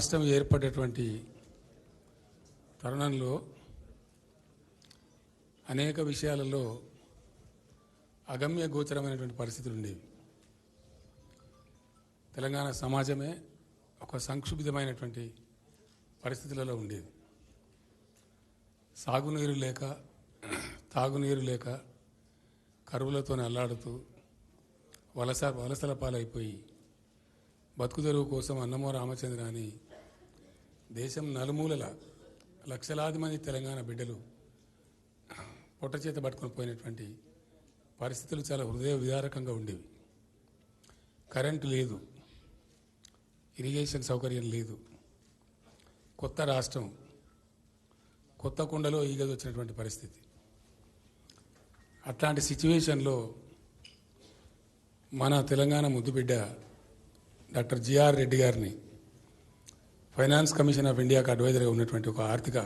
రాష్ట్రం ఏర్పడేటువంటి తరుణంలో అనేక విషయాలలో అగమ్య గోచరమైనటువంటి పరిస్థితులు ఉండేవి. తెలంగాణ సమాజమే ఒక సంక్షుభితమైనటువంటి పరిస్థితులలో ఉండేది. సాగునీరు లేక తాగునీరు లేక కరువులతో అల్లాడుతూ వలస వలసల పాలైపోయి బతుకుదెరువు కోసం అన్నమో రామచంద్ర అని దేశం నలుమూలల లక్షలాది మంది తెలంగాణ బిడ్డలు పొట్ట చేత పోయినటువంటి పరిస్థితులు చాలా హృదయ విదారకంగా ఉండేవి. కరెంటు లేదు. ఇరిగేషన్ సౌకర్యం లేదు. కొత్త రాష్ట్రం కొత్త కుండలో ఈగది వచ్చినటువంటి పరిస్థితి. అట్లాంటి సిచ్యువేషన్లో మన తెలంగాణ ముద్దుబిడ్డ డాక్టర్ జిఆర్ రెడ్డి గారిని ఫైనాన్స్ కమిషన్ ఆఫ్ ఇండియాకు అడ్వైజర్గా ఉన్నటువంటి ఒక ఆర్థిక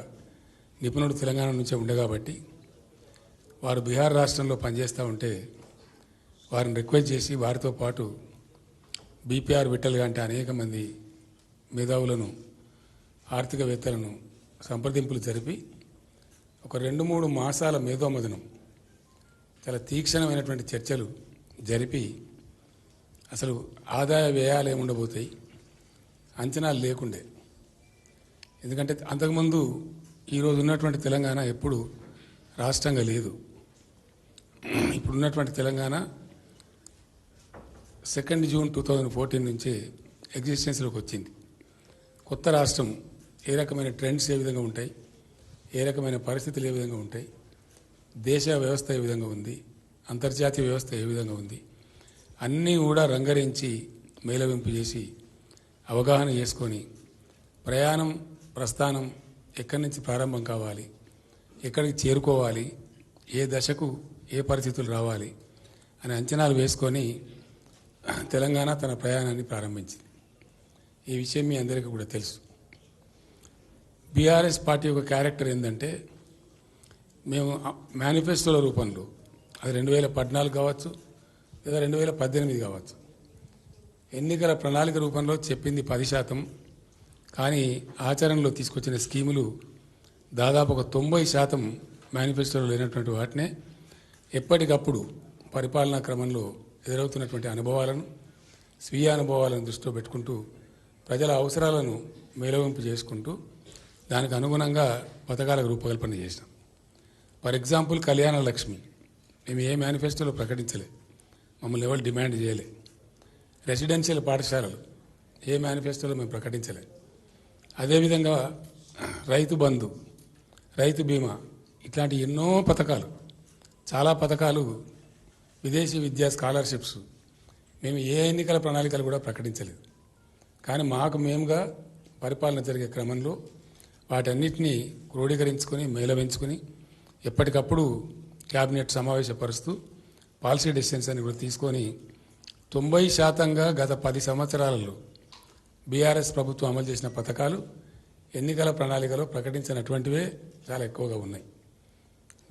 నిపుణుడు తెలంగాణ నుంచే ఉండే కాబట్టి వారు బీహార్ రాష్ట్రంలో పనిచేస్తూ ఉంటే వారిని రిక్వెస్ట్ చేసి వారితో పాటు బీపీఆర్ విట్టలు అంటే అనేక మంది మేధావులను ఆర్థికవేత్తలను సంప్రదింపులు జరిపి ఒక రెండు మూడు మాసాల మేధోమదనం చాలా తీక్షణమైనటువంటి చర్చలు జరిపి అసలు ఆదాయ వ్యయాలు ఏముండబోతాయి అంచనాలు లేకుండే ఎందుకంటే అంతకుముందు ఈరోజు ఉన్నటువంటి తెలంగాణ ఎప్పుడు రాష్ట్రంగా లేదు. ఇప్పుడు ఉన్నటువంటి Telangana second June two thousand fourteen నుంచే ఎగ్జిస్టెన్స్లోకి వచ్చింది. కొత్త రాష్ట్రం ఏ రకమైన ట్రెండ్స్ ఏ విధంగా ఉంటాయి? ఏ రకమైన పరిస్థితులు ఏ విధంగా ఉంటాయి? దేశ వ్యవస్థ ఏ విధంగా ఉంది? అంతర్జాతీయ వ్యవస్థ ఏ విధంగా ఉంది? అన్నీ కూడా రంగరించి మేలవింపు చేసి అవగాహన చేసుకొని ప్రయాణం ప్రస్థానం ఎక్కడి నుంచి ప్రారంభం కావాలి? ఎక్కడికి చేరుకోవాలి? ఏ దశకు ఏ పరిస్థితులు రావాలి? అని అంచనాలు వేసుకొని తెలంగాణ తన ప్రయాణాన్ని ప్రారంభించింది. ఈ విషయం మీ అందరికీ కూడా తెలుసు. బీఆర్ఎస్ పార్టీ యొక్క క్యారెక్టర్ ఏంటంటే మేము మేనిఫెస్టోల రూపంలో అది రెండు వేల పద్నాలుగు కావచ్చు లేదా రెండు వేల పద్దెనిమిది కావచ్చు ఎన్నికల ప్రణాళిక రూపంలో చెప్పింది పది శాతం కానీ ఆచరణలో తీసుకొచ్చిన స్కీములు దాదాపు ఒక తొంభై శాతం మేనిఫెస్టోలో లేనటువంటి వాటినే ఎప్పటికప్పుడు పరిపాలనా క్రమంలో ఎదురవుతున్నటువంటి అనుభవాలను స్వీయ అనుభవాలను దృష్టిలో పెట్టుకుంటూ ప్రజల అవసరాలను మేలవింపు చేసుకుంటూ దానికి అనుగుణంగా పథకాలకు రూపకల్పన చేసినాం. For example Kalyana Lakshmi. మేము ఏ మేనిఫెస్టోలో ప్రకటించలే. మమ్మల్ని ఎవరు డిమాండ్ చేయలే. రెసిడెన్షియల్ పాఠశాలలు ఏ మేనిఫెస్టోలో మేము ప్రకటించలే. అదేవిధంగా రైతు బంధు రైతు బీమా ఇట్లాంటి ఎన్నో పథకాలు చాలా పథకాలు విదేశీ విద్యా స్కాలర్షిప్స్. మేము ఏ ఎన్నికల ప్రణాళికలు కూడా ప్రకటించలేదు. కానీ మాకు మేముగా పరిపాలన జరిగే క్రమంలో వాటన్నిటినీ క్రోడీకరించుకొని మేలవించుకొని ఎప్పటికప్పుడు క్యాబినెట్ సమావేశపరుస్తూ పాలసీ డెసిషన్స్ అని కూడా తీసుకొని తొంభై శాతంగా గత పది సంవత్సరాలలో బీఆర్ఎస్ ప్రభుత్వం అమలు చేసిన పథకాలు ఎన్నికల ప్రణాళికలో ప్రకటించినటువంటివే చాలా ఎక్కువగా ఉన్నాయి.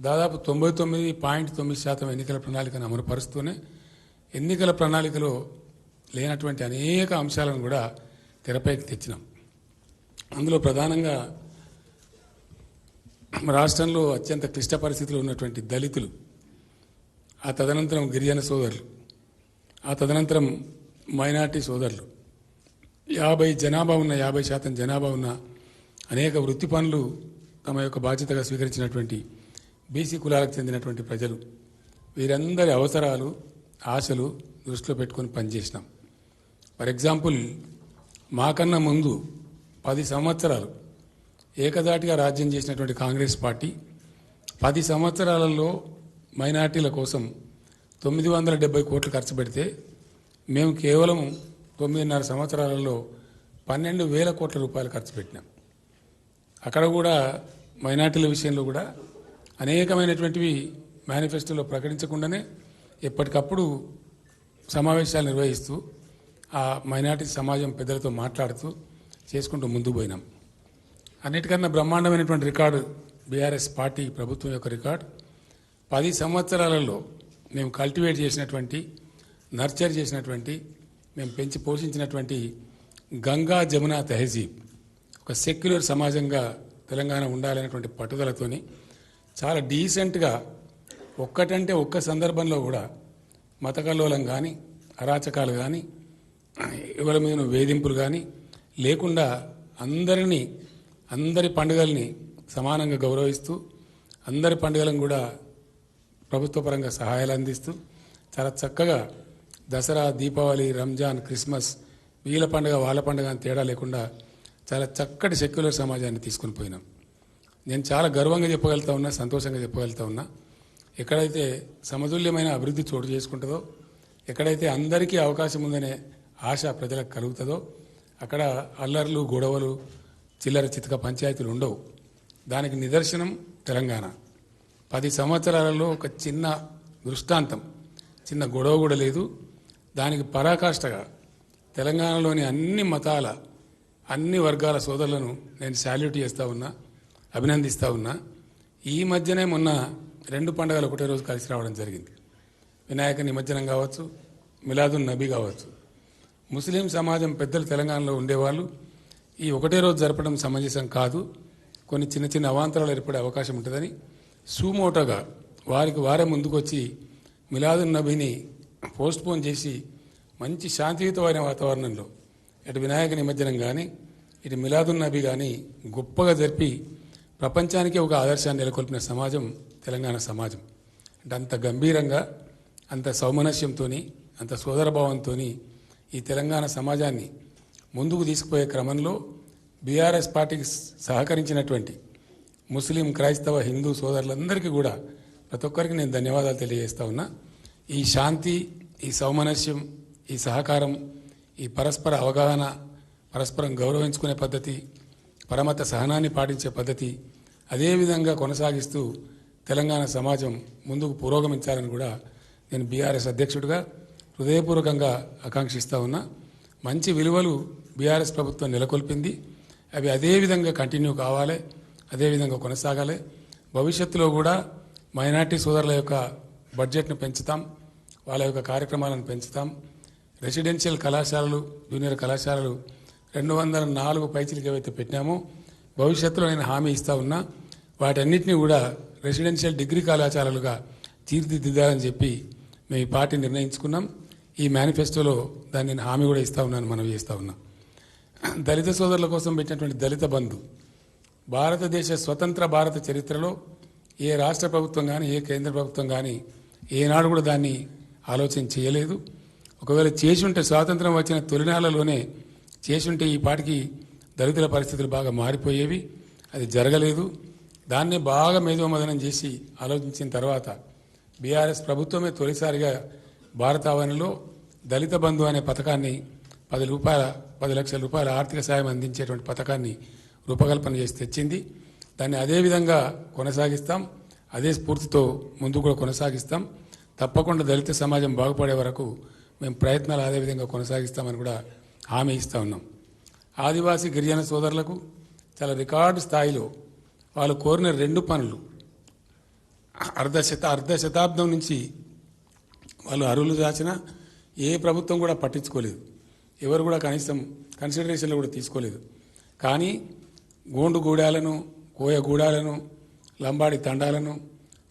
దాదాపు తొంభై తొమ్మిది పాయింట్ తొమ్మిది శాతం ఎన్నికల ప్రణాళికను అమలుపరుస్తూనే ఎన్నికల ప్రణాళికలో లేనటువంటి అనేక అంశాలను కూడా తెరపైకి తెచ్చినాం. అందులో ప్రధానంగా రాష్ట్రంలో అత్యంత క్లిష్ట పరిస్థితులు ఉన్నటువంటి దళితులు ఆ తదనంతరం గిరిజన సోదరులు ఆ తదనంతరం మైనార్టీ సోదరులు యాభై జనాభా ఉన్న యాభై శాతం జనాభా ఉన్న అనేక వృత్తి పనులు తమ యొక్క బాధ్యతగా స్వీకరించినటువంటి బీసీ కులాలకు చెందినటువంటి ప్రజలు. వీరందరి అవసరాలు ఆశలు దృష్టిలో పెట్టుకొని పనిచేసినాం. ఫర్ ఎగ్జాంపుల్ మాకన్నా ముందు పది సంవత్సరాలు ఏకదాటిగా రాజ్యం చేసినటువంటి కాంగ్రెస్ పార్టీ పది సంవత్సరాలలో మైనార్టీల కోసం తొమ్మిది వందల డెబ్బై కోట్లు ఖర్చు పెడితే మేము కేవలం తొమ్మిదిన్నర సంవత్సరాలలో పన్నెండు వేల కోట్ల రూపాయలు ఖర్చు పెట్టినాం. అక్కడ కూడా మైనార్టీల విషయంలో కూడా అనేకమైనటువంటివి మేనిఫెస్టోలో ప్రకటించకుండానే ఎప్పటికప్పుడు సమావేశాలు నిర్వహిస్తూ ఆ మైనార్టీ సమాజం పెద్దలతో మాట్లాడుతూ చేసుకుంటూ ముందుకు పోయినాం. అన్నిటికన్నా బ్రహ్మాండమైనటువంటి రికార్డు బీఆర్ఎస్ పార్టీ ప్రభుత్వం యొక్క రికార్డు. పది సంవత్సరాలలో మేము కల్టివేట్ చేసినటువంటి నర్చర్ చేసినటువంటి మేము పెంచి పోషించినటువంటి గంగా జమున తెహజీబ్ ఒక సెక్యులర్ సమాజంగా తెలంగాణ ఉండాలనేటువంటి పట్టుదలతోని చాలా డీసెంట్గా ఒక్కటంటే ఒక్క సందర్భంలో కూడా మతకల్లోలం కానీ అరాచకాలు కానీ ఎవరి మీద వేధింపులు కానీ లేకుండా అందరినీ అందరి పండుగల్ని సమానంగా గౌరవిస్తూ అందరి పండుగలను కూడా ప్రభుత్వపరంగా సహాయాలు అందిస్తూ చాలా చక్కగా దసరా దీపావళి రంజాన్ క్రిస్మస్ వీళ్ళ పండుగ వాళ్ళ పండుగ అని తేడా లేకుండా చాలా చక్కటి సెక్యులర్ సమాజాన్ని తీసుకుని పోయినాం. నేను చాలా గర్వంగా చెప్పగలుగుతా ఉన్నా సంతోషంగా చెప్పగలుగుతా ఉన్నా. ఎక్కడైతే సమతుల్యమైన అభివృద్ధి చోటు చేసుకుంటుందో ఎక్కడైతే అందరికీ అవకాశం ఉందనే ఆశ ప్రజలకు కలుగుతుందో అక్కడ అల్లర్లు గొడవలు చిల్లర చితక పంచాయతీలు ఉండవు. దానికి నిదర్శనం తెలంగాణ. పది సంవత్సరాలలో ఒక చిన్న దృష్టాంతం చిన్న గొడవ కూడా లేదు. దానికి పరాకాష్ఠగా తెలంగాణలోని అన్ని మతాల అన్ని వర్గాల సోదరులను నేను శాల్యూట్ చేస్తూ ఉన్నా అభినందిస్తూ ఉన్నా. ఈ మధ్యనే మొన్న రెండు పండుగలు ఒకటే రోజు కలిసి రావడం జరిగింది. వినాయక నిమజ్జనం కావచ్చు మిలాదున్ నబీ కావచ్చు. ముస్లిం సమాజం పెద్దలు తెలంగాణలో ఉండేవాళ్ళు. ఈ ఒకటే రోజు జరపడం సమంజసం కాదు. కొన్ని చిన్న చిన్న అవాంతరాలు ఏర్పడే అవకాశం ఉంటుందని. సూమోటోగా వారికి వారే ముందుకొచ్చి మిలాదున్ నబీని పోస్ట్పోన్ చేసి మంచి శాంతియుతమైన వాతావరణంలో ఇటు వినాయక నిమజ్జనం కానీ ఇటు మిలాదున్ నబీ కానీ గొప్పగా జరిపి ప్రపంచానికి ఒక ఆదర్శాన్ని నెలకొల్పిన సమాజం తెలంగాణ సమాజం. అంటే అంత గంభీరంగా అంత సౌమనస్యంతో అంత సోదరభావంతో ఈ తెలంగాణ సమాజాన్ని ముందుకు తీసుకుపోయే క్రమంలో బీఆర్ఎస్ పార్టీకి సహకరించినటువంటి ముస్లిం క్రైస్తవ హిందూ సోదరులందరికీ కూడా ప్రతి ఒక్కరికి నేను ధన్యవాదాలు తెలియజేస్తా ఉన్నా. ఈ శాంతి ఈ సౌమనస్యం ఈ సహకారం ఈ పరస్పర అవగాహన పరస్పరం గౌరవించుకునే పద్ధతి పరమత సహనాన్ని పాటించే పద్ధతి అదేవిధంగా కొనసాగిస్తూ తెలంగాణ సమాజం ముందుకు పురోగమించాలని కూడా నేను బీఆర్ఎస్ అధ్యక్షుడిగా హృదయపూర్వకంగా ఆకాంక్షిస్తూ ఉన్నా. మంచి విలువలు బీఆర్ఎస్ ప్రభుత్వం నెలకొల్పింది. అవి అదేవిధంగా కంటిన్యూ కావాలి అదేవిధంగా కొనసాగాలి. భవిష్యత్తులో కూడా మైనార్టీ సోదరుల యొక్క బడ్జెట్ను పెంచుతాం వాళ్ళ యొక్క కార్యక్రమాలను పెంచుతాం. రెసిడెన్షియల్ కళాశాలలు జూనియర్ కళాశాలలు రెండు వందల నాలుగు పైచీలకు ఏవైతే పెట్టినామో భవిష్యత్తులో నేను హామీ ఇస్తా ఉన్నా వాటన్నిటిని కూడా రెసిడెన్షియల్ డిగ్రీ కళాశాలలుగా తీర్చిదిద్దాలని చెప్పి మేము ఈ పార్టీ నిర్ణయించుకున్నాం. ఈ మేనిఫెస్టోలో దాన్ని నేను హామీ కూడా ఇస్తా ఉన్నాను మనం చేస్తా ఉన్నా. దళిత సోదరుల కోసం పెట్టినటువంటి దళిత బంధు భారతదేశ స్వతంత్ర భారత చరిత్రలో ఏ రాష్ట్ర ప్రభుత్వం కానీ ఏ కేంద్ర ప్రభుత్వం కానీ ఏనాడు కూడా దాన్ని ఆలోచన చేయలేదు. ఒకవేళ చేసుంటే స్వాతంత్రం వచ్చిన తొలినాళ్ళలోనే చేసుంటే ఈ పాటికి దళితుల పరిస్థితులు బాగా మారిపోయేవి. అది జరగలేదు. దాన్ని బాగా మేధోమదనం చేసి ఆలోచించిన తర్వాత బీఆర్ఎస్ ప్రభుత్వమే తొలిసారిగా భారతావనిలో దళిత బంధు అనే పథకాన్ని పది రూపాయల పది లక్షల రూపాయల ఆర్థిక సాయం అందించేటువంటి పథకాన్ని రూపకల్పన చేసి తెచ్చింది. దాన్ని అదే విధంగా కొనసాగిస్తాం. అదే స్ఫూర్తితో ముందు కూడా కొనసాగిస్తాం. తప్పకుండా దళిత సమాజం బాగుపడే వరకు మేము ప్రయత్నాలు అదే విధంగా కొనసాగిస్తామని కూడా హామీ ఇస్తూ ఉన్నాం. ఆదివాసీ గిరిజన సోదరులకు చాలా రికార్డు స్థాయిలో వాళ్ళు కోరిన రెండు పనులు. అర్ధ శత అర్ధ శతాబ్దం నుంచి వాళ్ళు అరువులు దాచినా ఏ ప్రభుత్వం కూడా పట్టించుకోలేదు. ఎవరు కూడా కనీసం కన్సిడరేషన్లో కూడా తీసుకోలేదు. కానీ గోండు గూడాలను కోయ గూడాలను లంబాడి తండాలను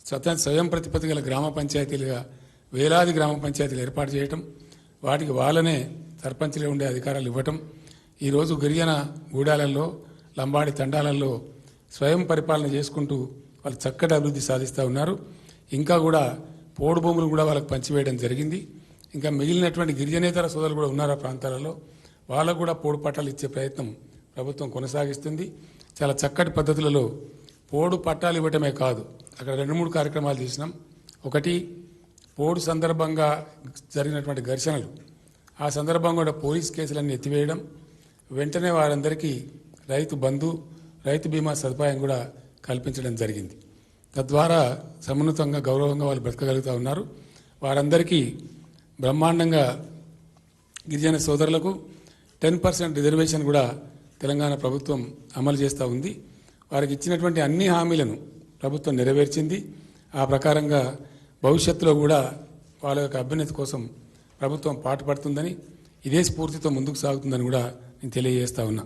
స్వతం స్వయం ప్రతిపత్తి గల గ్రామ పంచాయతీలుగా వేలాది గ్రామ పంచాయతీలు ఏర్పాటు చేయటం వాటికి వాళ్ళనే సర్పంచ్లే ఉండే అధికారాలు ఇవ్వటం ఈరోజు గిరిజన గూడాలలో లంబాడి తండాలలో స్వయం పరిపాలన చేసుకుంటూ వాళ్ళు చక్కటి అభివృద్ధి సాధిస్తూ ఉన్నారు. ఇంకా కూడా పోడు భూములు కూడా వాళ్ళకి పంచివేయడం జరిగింది. ఇంకా మిగిలినటువంటి గిరిజనేతర సోదరులు కూడా ఉన్నారు ఆ ప్రాంతాలలో. వాళ్ళకు కూడా పోడు పట్టాలు ఇచ్చే ప్రయత్నం ప్రభుత్వం కొనసాగిస్తుంది. చాలా చక్కటి పద్ధతులలో పోడు పట్టాలు ఇవ్వటమే కాదు. అక్కడ రెండు మూడు కార్యక్రమాలు చేసినాం. ఒకటి పోడు సందర్భంగా జరిగినటువంటి ఘర్షణలు. ఆ సందర్భంగా కూడా పోలీస్ కేసులన్నీ ఎత్తివేయడం. వెంటనే వారందరికీ రైతు బంధు రైతు బీమా సదుపాయం కూడా కల్పించడం జరిగింది. తద్వారా సమున్నతంగా గౌరవంగా వాళ్ళు బ్రతకగలుగుతూ ఉన్నారు. వారందరికీ బ్రహ్మాండంగా గిరిజన సోదరులకు టెన్ పర్సెంట్ రిజర్వేషన్ కూడా తెలంగాణ ప్రభుత్వం అమలు చేస్తూ ఉంది. వారికి ఇచ్చినటువంటి అన్ని హామీలను ప్రభుత్వం నెరవేర్చింది. ఆ ప్రకారంగా భవిష్యత్తులో కూడా వాళ్ళ యొక్క అభ్యున్నతి కోసం ప్రభుత్వం పాటుపడుతుందని ఇదే స్ఫూర్తితో ముందుకు సాగుతుందని కూడా నేను తెలియజేస్తా ఉన్నా.